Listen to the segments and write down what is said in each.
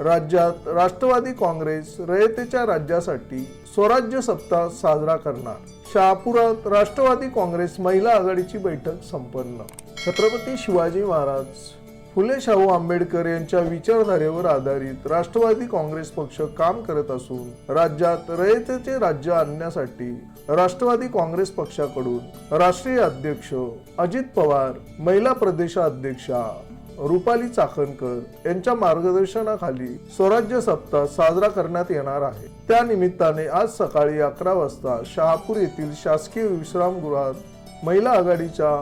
राज्यात राष्ट्रवादी काँग्रेस रयतेच्या राज्यासाठी स्वराज्य सप्ताह साजरा करणार. शहापुरात राष्ट्रवादी काँग्रेस महिला आघाडीची बैठक संपन्न. छत्रपती शिवाजी महाराज फुले शाहू आंबेडकर यांच्या विचारधारेवर आधारित राष्ट्रवादी काँग्रेस पक्ष काम करत असून राज्यात रयतेचे राज्य आणण्यासाठी राष्ट्रवादी काँग्रेस पक्षाकडून राष्ट्रीय अध्यक्ष अजित पवार महिला प्रदेशाध्यक्षा रुपाली चाकणकर यांच्या मार्गदर्शनाखाली स्वराज्य सप्ताह साजरा करण्यात येणार आहे. त्या निमित्ताने आज सकाळी अकरा वाजता शहापूर येथील शासकीय विश्रामगृहात महिला आघाडीच्या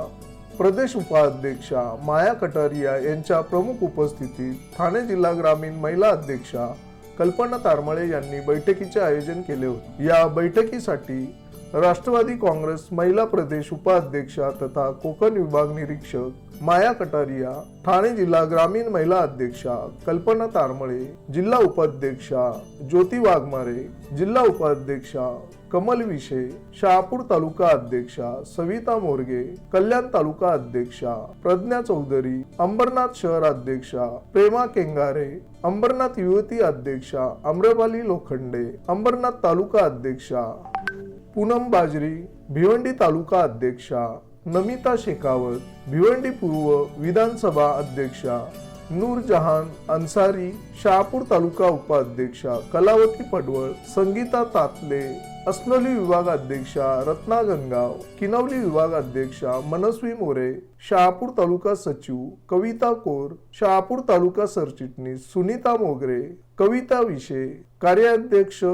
प्रदेश उपाध्यक्षा माया कटारिया यांच्या प्रमुख उपस्थितीत ठाणे जिल्हा ग्रामीण महिला अध्यक्षा कल्पना तारमळे यांनी बैठकीचे आयोजन केले होते. या बैठकीसाठी राष्ट्रवादी काँग्रेस महिला प्रदेश उपाध्यक्षा तथा कोकण विभाग निरीक्षक माया कटारिया ठाणे जिल्हा ग्रामीण महिला अध्यक्षा कल्पना तारमळे जिल्हा उपाध्यक्षा ज्योती वाघमारे जिल्हा उपाध्यक्षा कमल विशे शहापूर तालुका अध्यक्षा सविता मोरगे कल्याण तालुका अध्यक्षा प्रज्ञा चौधरी अंबरनाथ शहर अध्यक्षा प्रेमा केंगारे अंबरनाथ युवती अध्यक्षा अम्रपाली लोखंडे अंबरनाथ तालुका अध्यक्षा पूनम बाजरी भिवंडी तालुका अध्यक्षा नमिता शेखावत भिवंडी पूर्व विधानसभा अध्यक्षा नूरजहान अन्सारी शहापूर तालुका उपाध्यक्षा कलावती पडवळ संगीता तातले अस्नोली विभाग अध्यक्षा रत्ना गंगाव किनवली विभाग अध्यक्षा मनस्वी मोरे शहापूर तालुका सचिव कविता कोर शहापूर तालुका सरचिटणीस सुनीता मोगरे कविता विषय कार्याध्यक्ष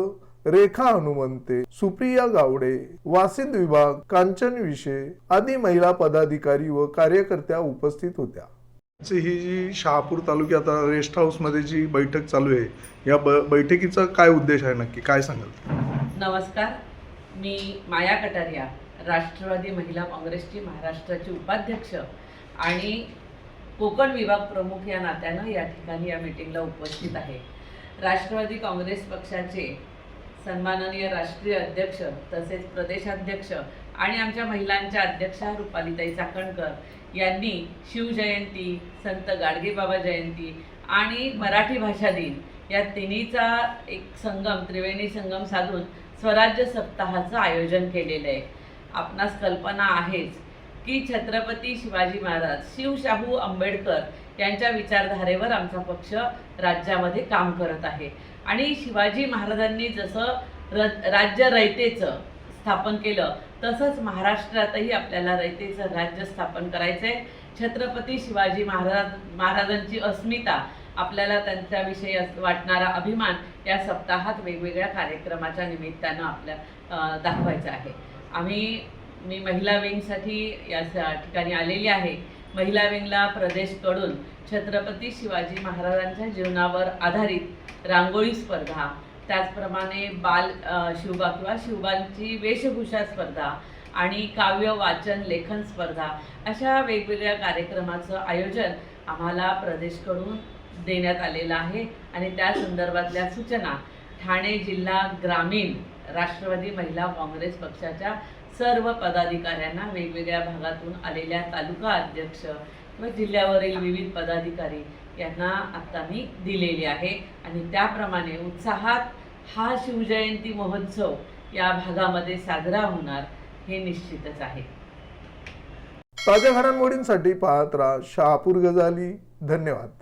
रेखा हनुमंते सुप्रिया गावडे वासिंद विभाग कांचन विशे आदी महिला पदाधिकारी व कार्यकर्त्या उपस्थित होत्या. ही जी शहापूर तालुक्यात रेस्ट हाऊसमध्ये जी बैठक चालू आहे या ब- बैठकीचा काय उद्देश आहे नक्की? काय सांगाल? नमस्कार. मी माया कटारिया राष्ट्रवादी महिला काँग्रेसची महाराष्ट्राची उपाध्यक्ष आणि कोकण विभाग प्रमुख या नात्यानं या ठिकाणी या मीटिंगला उपस्थित आहे. राष्ट्रवादी काँग्रेस पक्षाचे सन्माननीय राष्ट्रीय अध्यक्ष तसेच प्रदेशाध्यक्ष आणि आमच्या महिलांच्या अध्यक्षा रुपालीताई चाकणकर यांनी शिवजयंती संत गाडगेबाबा जयंती आणि मराठी भाषा दिन या तिन्हीचा एक संगम त्रिवेणी संगम साधून स्वराज्य सप्ताहाचं आयोजन केलेलं आहे. आपणास कल्पना आहेच की छत्रपती शिवाजी महाराज शिवशाहू आंबेडकर यांच्या विचारधारेवर आमचा पक्ष राज्यामध्ये काम करत आहे. आणि शिवाजी महाराजांनी जसं र राज्य रयतेचं स्थापन केलं तसंच महाराष्ट्रातही आपल्याला रयतेचं राज्य स्थापन करायचं आहे छत्रपती शिवाजी महाराज महाराजांची अस्मिता आपल्याला त्यांच्याविषयी अस- वाटणारा अभिमान या सप्ताहात वेगवेगळ्या कार्यक्रमाच्या निमित्तानं आपल्या दाखवायचं दाखवायचा आहे. आम्ही मी महिला विंगसाठी या ठिकाणी आलेली आहे. महिला विंगला प्रदेशकडून छत्रपती शिवाजी महाराजांच्या जीवनावर आधारित रांगोळी स्पर्धा त्याचप्रमाणे बाल शिवबा किंवा शिवबांची वेशभूषा स्पर्धा आणि काव्य वाचन लेखन स्पर्धा अशा वेगवेगळ्या कार्यक्रमाचं आयोजन आम्हाला प्रदेशकडून देण्यात आलेलं आहे आणि त्या संदर्भातल्या सूचना ठाणे जिल्हा ग्रामीण राष्ट्रवादी महिला काँग्रेस पक्षाच्या सर्व पदाधिकाऱ्यांना वेगवेगळ्या भागातून आलेल्या तालुका अध्यक्ष व जिल्ह्यावरील विविध पदाधिकारी यांना आता मी दिलेली आहे. आणि त्याप्रमाणे उत्साहात हा शिवजयंती महोत्सव या भागामध्ये साजरा होणार हे निश्चितच आहे. ताज्या घडामोडींसाठी पाहत राहा शहापूर गजाली. धन्यवाद.